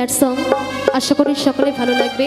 Sad song আশা করি সকলে ভালো লাগবে।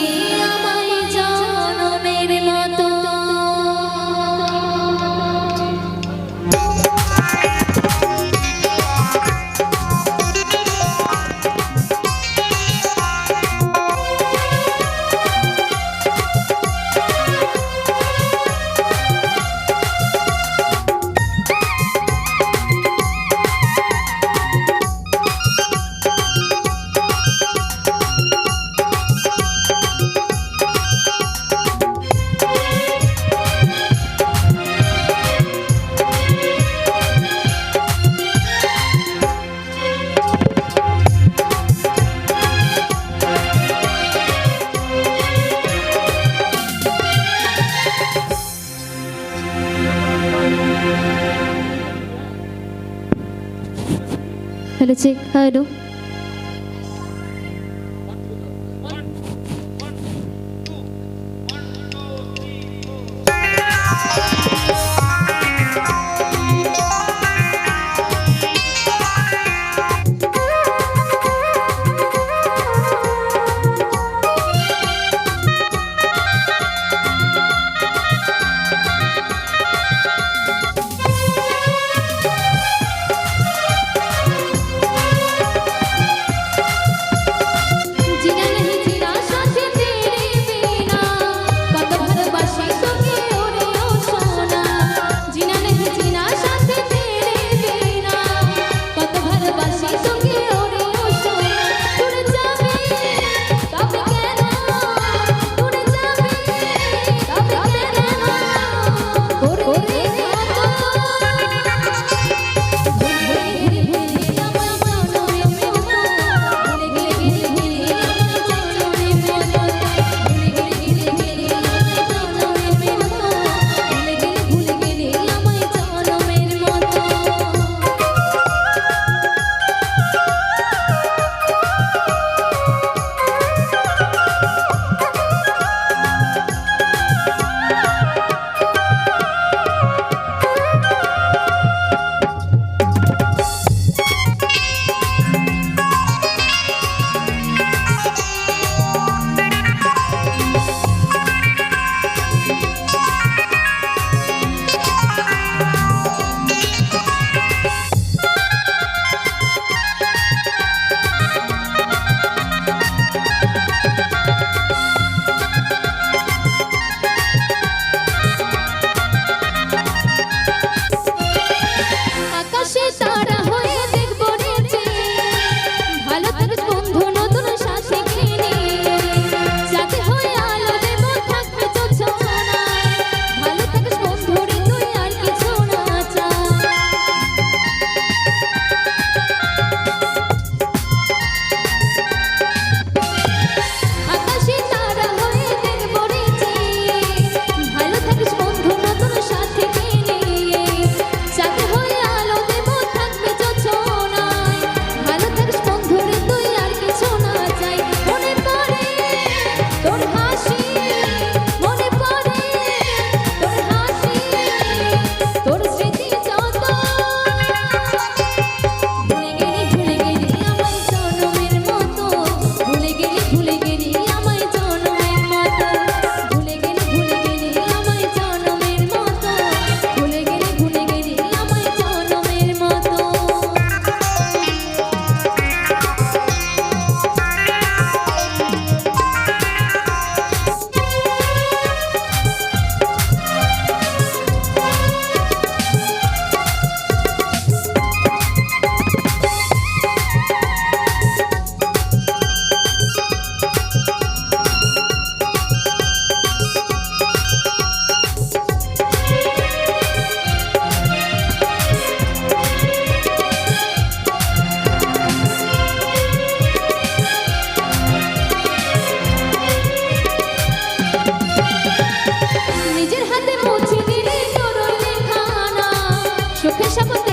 ഫലിച്ചേക്കാനും নিজের হাতে মুছে দিলে তোর লেখানা সুখে সাপতে